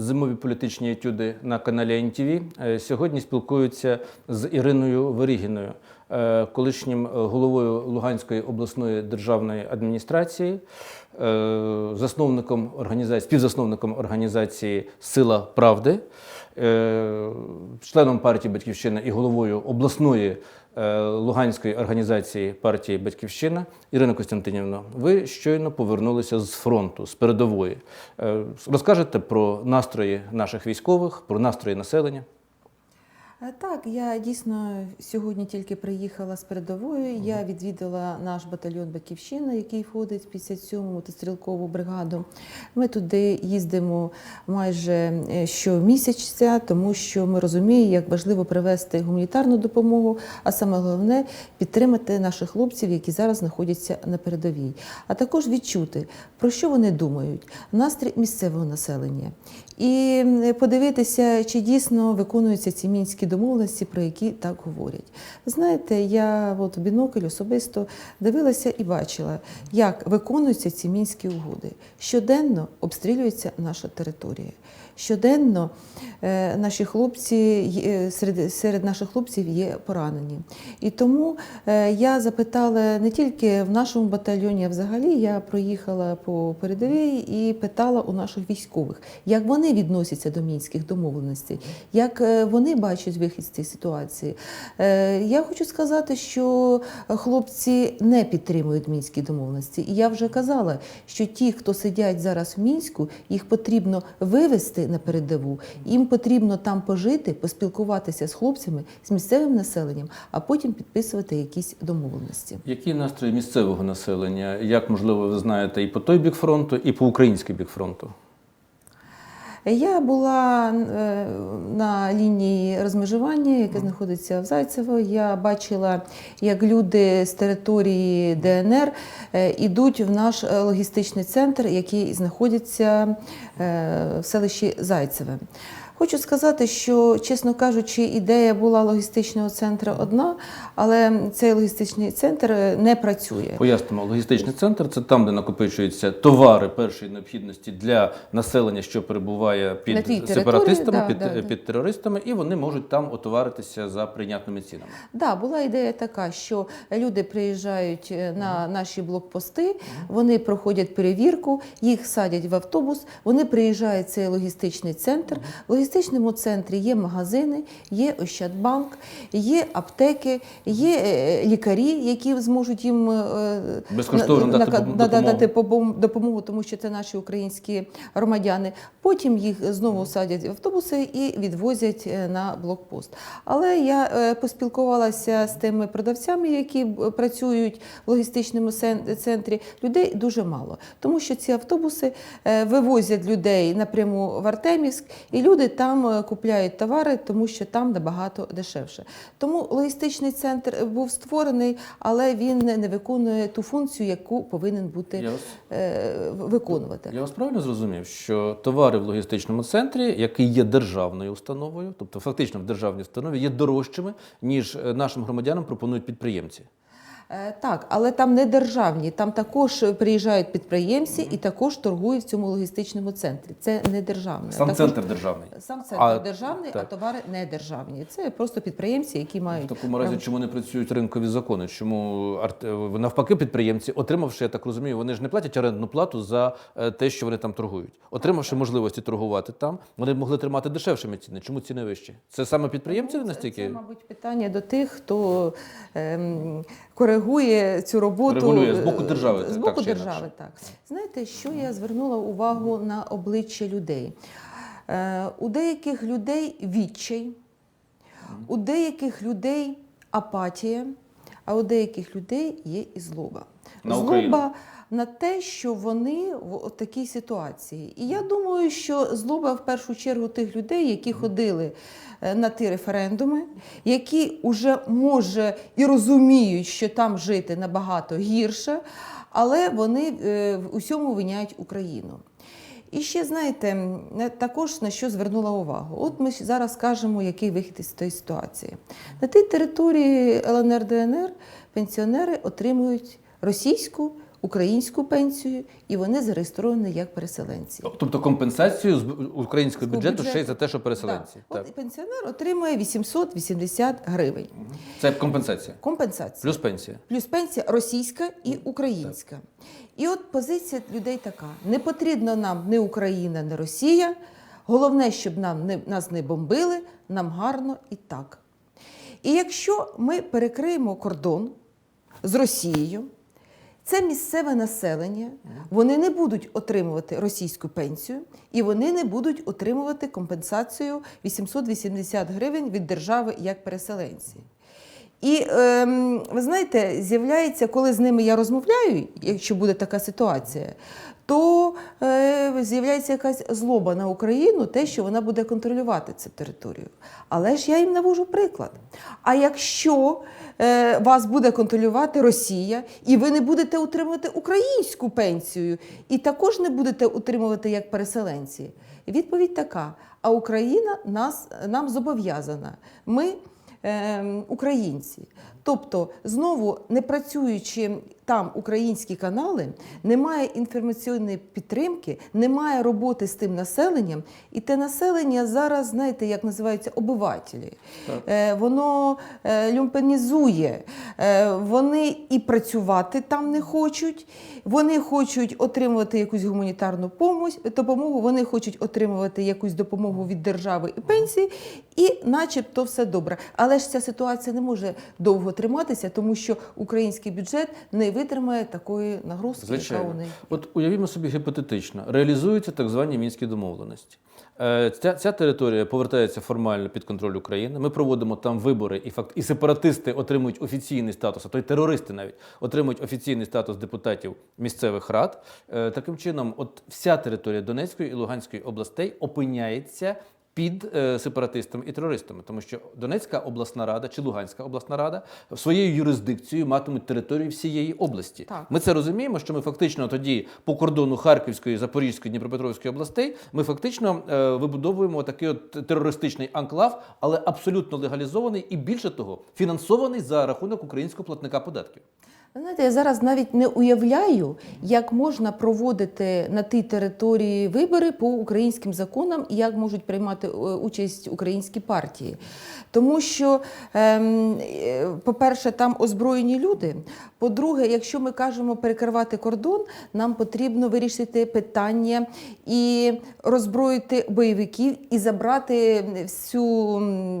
зимові політичні етюди на каналі НТВ. Е, Сьогодні спілкуються з Іриною Верігіною, е, колишнім головою Луганської обласної державної адміністрації, е, засновником організації, співзасновником організації Сила Правди, членом партії Батьківщина і головою обласної Луганської організації партії Батьківщина. Ірина Костянтинівна, ви щойно повернулися з фронту, з передової. Е, Розкажете про настрої наших військових, про настрої населення? Е, Так, я дійсно сьогодні тільки приїхала з передової. Я відвідала наш батальйон Батьківщина, який входить в 57-му мотострілкову бригаду. Ми туди їздимо майже е, щомісяця, тому що ми розуміємо, як важливо привезти гуманітарну допомогу, а саме головне підтримати наших хлопців, які зараз знаходяться на передовій, а також відчути, про що вони думають, настрій місцевого населення, і подивитися, чи дійсно виконуються ці мінські домовленості, про які так говорять. Знаєте, я от в бінокль особисто дивилася і бачила, як виконуються ці мінські угоди. Щоденно обстрілюється наша територія. Щоденно е, наші хлопці серед, серед наших хлопців є поранені. І тому е, я запитала не тільки в нашому батальйоні, а взагалі я проїхала по передовій і питала у наших військових, як вони відносяться до мінських домовленостей, як е, вони бачать вихід з цієї ситуації. Е, Я хочу сказати, що хлопці не підтримують мінські домовленості. І я вже казала, що ті, хто сидять зараз в мінську, їх потрібно вивести на передову. Їм потрібно там пожити, поспілкуватися з хлопцями, з місцевим населенням, а потім підписувати якісь домовленості. Які настрої місцевого населення? Як можливо ви знаєте і по той бік фронту, і по український бік фронту? Я була е, на лінії розмежування, яке знаходиться в Зайцево. Я бачила, як люди з території ДНР е, ідуть в наш е, логістичний центр, який знаходиться в селищі Зайцеве. Хочу сказати, що, чесно кажучи, ідея була логістичного центру одна, але цей логістичний центр е, не працює. Пояснимо, логістичний центр це там, де накопичуються товари першої необхідності для населення, що перебуває під сепаратистами, да, під, да, да. під терористами, і вони можуть там отоваритися за прийнятними цінами. Да, була ідея така, що люди приїжджають е, на наші блокпости, вони проходять перевірку, їх садять в автобус, вони приїжджають в цей логістичний центр. Логістичному центрі є магазини, є Ощадбанк, є аптеки, є е, лікарі, які зможуть їм е, Безкоштовно дати допомогу. надати допомогу, тому що це наші українські громадяни. Потім їх знову садять в автобуси і відвозять е, на блокпост. Але я е, поспілкувалася з тими продавцями, які працюють в логістичному центрі. Людей дуже мало, тому що ці автобуси е, вивозять людей напряму в Артемівськ, і люди там е, купляють товари, тому що там набагато дешевше. Тому логістичний центр був створений, але він не виконує ту функцію, яку повинен бути Я вас, е, виконувати. я вас правильно зрозумів, що товари в логістичному центрі, який є державною установою, тобто фактично в державній установі, є дорожчими, ніж е, нашим громадянам пропонують підприємці. Е, Так, але там не державні, там також приїжджають підприємці і також торгують в цьому логістичному центрі. Це не державне. Сам Також- центр державний. Сам центр А, державний, так. а товари не державні. Це просто підприємці, які В мають такому разі, чому не працюють ринкові закони? Чому е, навпаки підприємці, отримавши, я так розумію, вони ж не платять орендну плату за е, те, що вони там торгують. Отримавши можливості торгувати там, вони б могли тримати дешевшими ціни. Чому ціни вищі? Це саме підприємці Ну, Це, настільки це, мабуть, питання до тих, хто ем, коригує цю роботу Регулює з боку е, держави, З боку так, держави, так. Знаєте, що я звернула увагу на обличчя людей? Е, у деяких людей відчай, у деяких людей апатія, а у деяких людей є і злоба. На злоба Україну. На те, що вони в такій ситуації. І я думаю, що злоба в першу чергу тих людей, які ходили е, на ті референдуми, які вже може і розуміють, що там жити набагато гірше, але вони е, в усьому виняють Україну. І ще знаєте, е, також на що звернула увагу. От ми зараз скажемо, який вихід із тої ситуації. На тій території ЛНР ДНР пенсіонери отримують російську українську пенсію, і вони зареєстровані як переселенці. Тобто компенсацію з українського З бюджету ще й за те, що переселенці. Да. Так. От пенсіонер отримує 880 гривень. Це компенсація. Компенсація. Плюс пенсія. Плюс пенсія російська і українська. І от позиція людей така: не потрібно нам ні Україна, ні Росія. Головне, щоб нам не, нас не бомбили, нам гарно і так. І якщо ми перекриємо кордон з Росією, це місцеве населення, вони не будуть отримувати російську пенсію і вони не будуть отримувати компенсацію 880 гривень від держави як переселенці. І ем, ви знаєте, з'являється, коли з ними я розмовляю, якщо буде така ситуація, то е, з'являється якась злоба на Україну, те, що вона буде контролювати цю територію. Але ж я їм навожу приклад. А якщо е, вас буде контролювати Росія, і ви не будете утримувати українську пенсію, і також не будете утримувати як переселенці, відповідь така: а Україна нас, нам зобов'язана. Ми українці. Тобто, знову не працюючи там українські канали, немає інформаційної підтримки, немає роботи з тим населенням, і те населення зараз, знаєте, як називаються обивателі. Е, воно е, люмпенізує, е, вони і працювати там не хочуть, вони хочуть отримувати якусь гуманітарну допомогу, вони хочуть отримувати якусь допомогу від держави і пенсії, і начебто все добре. Але ж ця ситуація не може довго триматися, тому що український бюджет не витримає такої нагрузки, яка у Звичайно. них. От уявімо собі гіпотетично, реалізуються так звані мінські домовленості. Е, Ця, ця територія повертається формально під контроль України. Ми проводимо там вибори, і факт, і сепаратисти отримують офіційний статус, а то й терористи навіть отримують офіційний статус депутатів місцевих рад. Е, Таким чином, от вся територія Донецької і Луганської областей опиняється під е, сепаратистами і терористами, тому що Донецька обласна рада чи Луганська обласна рада своєю юрисдикцією матимуть територію всієї області. Так. Ми це розуміємо, що ми фактично тоді по кордону Харківської, Запорізької, Дніпропетровської областей ми фактично е, вибудовуємо такий от терористичний анклав, але абсолютно легалізований і більше того, фінансований за рахунок українського платника податків. Знаєте, я зараз навіть не уявляю, як можна проводити на тій території вибори по українським законам і як можуть приймати е, участь українські партії. Тому що, ем, е, по-перше, там озброєні люди. По-друге, якщо ми кажемо перекривати кордон, нам потрібно вирішити питання і роззброїти бойовиків і забрати всю,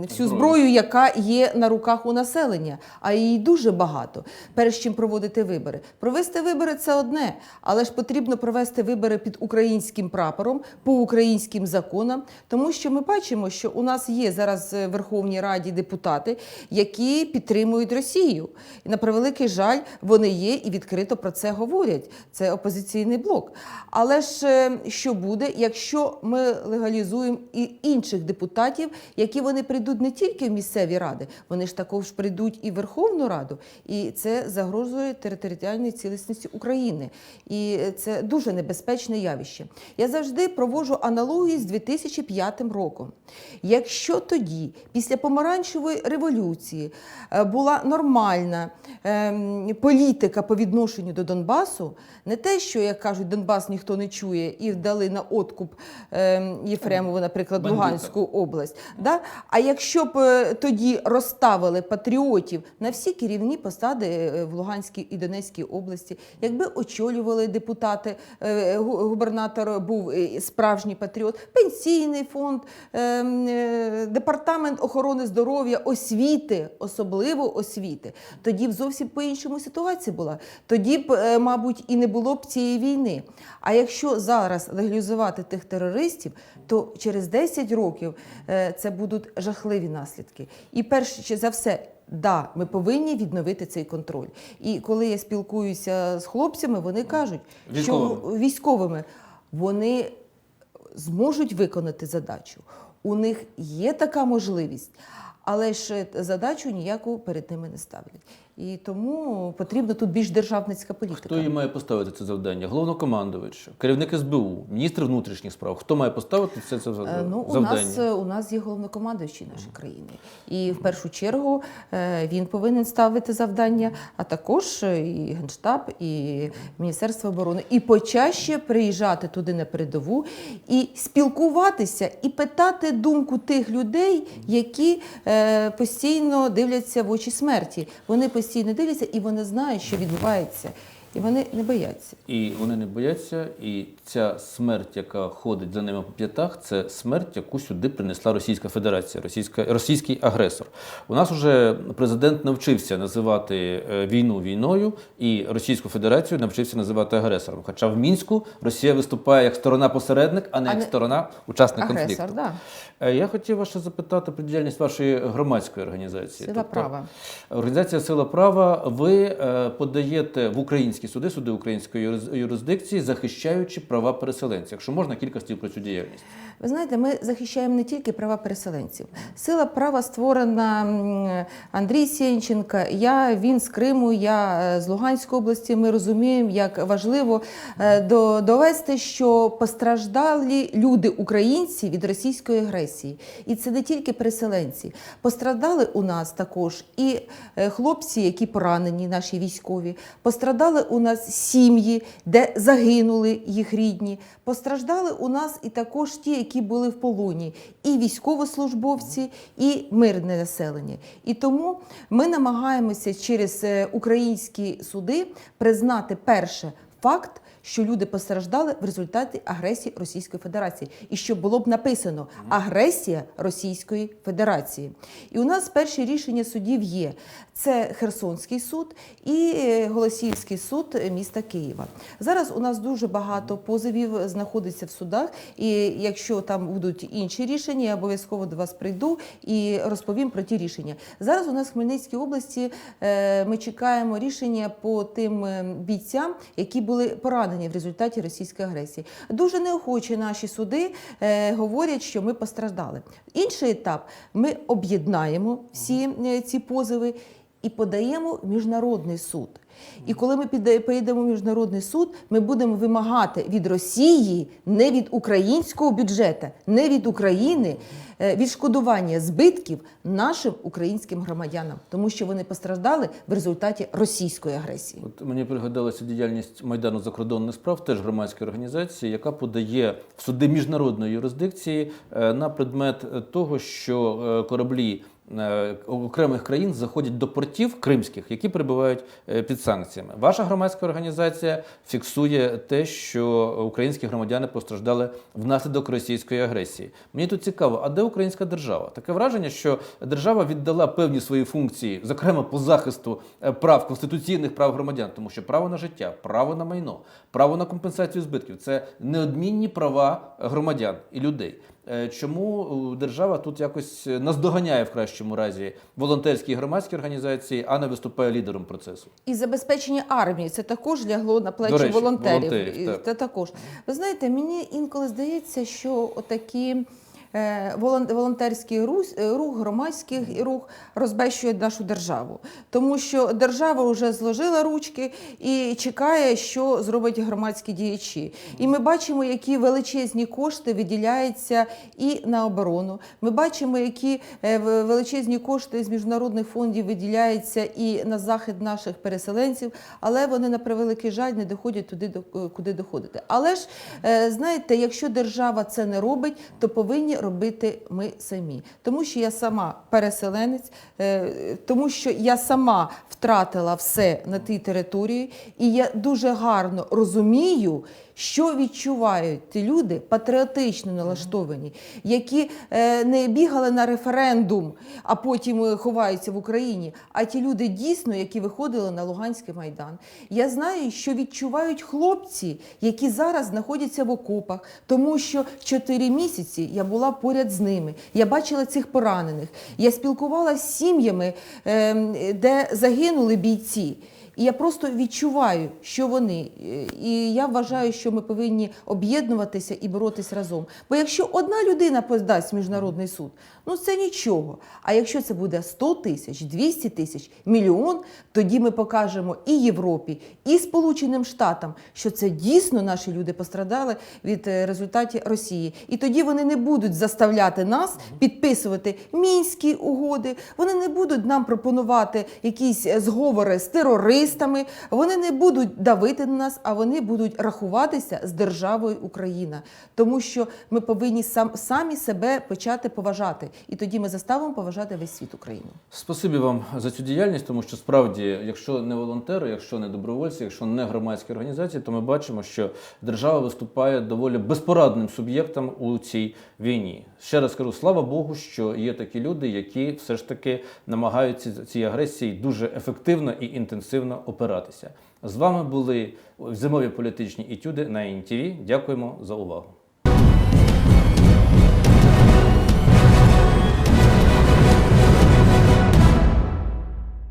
всю зброю, яка є на руках у населення, а її дуже багато. Перш чим проводити вибори. Провести вибори це одне, але ж потрібно провести вибори під українським прапором, по українським законам, тому що ми бачимо, що у нас є зараз в Верховній Раді депутати, які підтримують Росію. І на превеликий жаль, вони є і відкрито про це говорять. Це опозиційний блок. Але ж е, що буде, якщо ми легалізуємо і інших депутатів, які вони прийдуть не тільки в місцеві ради, вони ж також прийдуть і в Верховну Раду, і це загрожує територіальній цілісності України. І це дуже небезпечне явище. Я завжди проводжу аналогії з 2005 роком. Якщо тоді, після помаранчевої революції, е, була нормальна ем, політика по відношенню до Донбасу, не те, що як кажуть, Донбас ніхто не чує, і вдали на откуп ем, Єфремову, наприклад, Бандита. Луганську область. Да? А якщо б е, тоді розставили патріотів на всі керівні посади е, в Луганській і Донецькій області, якби очолювали депутати, е, губернатор був е, справжній патріот, пенсійний фонд, е, м, е, департамент охорони здоров'я, освіти, особливо освіти, тоді б зовсім по-іншому ситуація була. Тоді б, мабуть, і не було б цієї війни. А якщо зараз легалізувати тих терористів, то через 10 років це будуть жахливі наслідки. І перше за все. Да, ми повинні відновити цей контроль. І коли я спілкуюся з хлопцями, вони кажуть, Військовими. що військовими вони зможуть виконати задачу. У них є така можливість. Але ж задачу ніяку перед ними не ставлять. І тому потрібна тут більш державницька політика. Хто їй має поставити це завдання? Головнокомандувач, керівник СБУ, міністр внутрішніх справ. Хто має поставити це, це завдання? Ну, у нас, е, у нас є головнокомандуючий нашої країни. І в першу чергу е, він повинен ставити завдання, а також е, і Генштаб, і Міністерство оборони. І почаще приїжджати туди на передову і спілкуватися, і питати думку тих людей, які постійно дивляться в очі смерті. Вони постійно дивляться і вони знають, що відбувається. І вони не бояться. І вони не бояться, і ця смерть, яка ходить за ними по п'ятах, це смерть, яку сюди принесла Російська Федерація, російська, російський агресор. У нас вже президент навчився називати е, війну війною, і Російську Федерацію навчився називати агресором. Хоча в мінську Росія виступає як сторона-посередник, а не А як не- сторона учасник конфлікту. Да. Е, Я хотів вас запитати про діяльність вашої громадської організації. Сила Тобто, права. Організація Сила права. Ви е, подаєте в українські суди, суди української юрис- юрисдикції, захищаючи права переселенців. Якщо можна, кілька слів про цю діяльність. Ви знаєте, ми захищаємо не тільки права переселенців. Сила права створена Андрій Сєнченко, я він з Криму, я е, з Луганської області. Ми розуміємо, як важливо е, довести, що постраждали люди, українці від російської агресії. І це не тільки переселенці. Пострадали у нас також і е, хлопці, які поранені, наші військові. Пострадали у нас сім'ї, де загинули їх рідні. Постраждали у нас і також ті, які були в полоні, і військовослужбовці, і мирне населення. І тому ми намагаємося через е, українські суди признати перше факт. Що люди постраждали в результаті агресії Російської Федерації, і щоб було б написано агресія Російської Федерації. І у нас перші рішення судів є: це Херсонський суд і е, Голосіївський суд міста Києва. Зараз у нас дуже багато позовів знаходиться в судах, і якщо там будуть інші рішення, я обов'язково до вас прийду і розповім про ті рішення. Зараз у нас в Хмельницькій області е, ми чекаємо рішення по тим е, бійцям, які були поранені в результаті російської агресії. Дуже неохоче наші суди е, говорять, що ми постраждали. Інший етап ми об'єднаємо всі е, ці позови і подаємо в міжнародний суд. І коли ми поїдемо в міжнародний суд, ми будемо вимагати від Росії, не від українського бюджету, не від України е, відшкодування збитків нашим українським громадянам, тому що вони постраждали в результаті російської агресії. От мені пригадалася діяльність Майдану закордонних справ, теж громадської організації, яка подає в суди міжнародної юрисдикції е, на предмет того, що е, кораблі. Е, Окремих країн заходять до портів кримських, які перебувають е, під санкціями. Ваша громадська організація фіксує те, що українські громадяни постраждали внаслідок російської агресії. Мені тут цікаво, а де українська держава? Таке враження, що держава віддала певні свої функції, зокрема по захисту е, прав конституційних прав громадян, тому що право на життя, право на майно, право на компенсацію збитків це неодмінні права громадян і людей. Е, Чому е, держава тут якось е, наздоганяє в кращому разі волонтерські і громадські організації, а не виступає лідером процесу? І забезпечення армії це також лягло на плечі До речі, волонтерів. волонтерів, так. Це також. Ви знаєте, мені інколи здається, що отакі. Е, волон- Волонтерський рух, е, громадський рух розбещує нашу державу, тому що держава вже зложила ручки і чекає, що зроблять громадські діячі. І ми бачимо, які величезні кошти виділяються і на оборону. Ми бачимо, які е, величезні кошти з міжнародних фондів виділяються і на захист наших переселенців, але вони на превеликий жаль не доходять туди, куди доходити. Але ж знаєте, якщо держава це не робить, то повинні робити ми самі. Тому що я сама переселенець, е, тому що я сама втратила все на тій території, і я дуже гарно розумію. Що відчувають ті люди патріотично налаштовані, які е, не бігали на референдум, а потім е, ховаються в Україні, а ті люди дійсно, які виходили на Луганський майдан. Я знаю, що відчувають хлопці, які зараз знаходяться в окопах, тому що чотири місяці я була поряд з ними. Я бачила цих поранених. Я спілкувалася з сім'ями, е, де загинули бійці. І я просто відчуваю, що вони. Е, І я вважаю, що ми повинні об'єднуватися і боротись разом. Бо якщо одна людина подасть міжнародний суд, ну це нічого. А якщо це буде 100 тисяч, 200 тисяч, мільйон, тоді ми покажемо і Європі, і Сполученим Штатам, що це дійсно наші люди пострадали від е, результатів Росії. І тоді вони не будуть заставляти нас підписувати мінські угоди. Вони не будуть нам пропонувати якісь е, зговори з терористами. Вони не будуть давити на нас, а вони будуть рахуватися з державою Україна, тому що ми повинні сам самі себе почати поважати, і тоді ми заставимо поважати весь світ Україну. Спасибі вам за цю діяльність, тому що справді, якщо не волонтери, якщо не добровольці, якщо не громадські організації, то ми бачимо, що держава виступає доволі безпорадним суб'єктом у цій війні. Ще раз кажу, слава Богу, що є такі люди, які все ж таки намагаються цій агресії дуже ефективно і інтенсивно опиратися. З вами були зимові політичні етюди на ІНТВ. Дякуємо за увагу.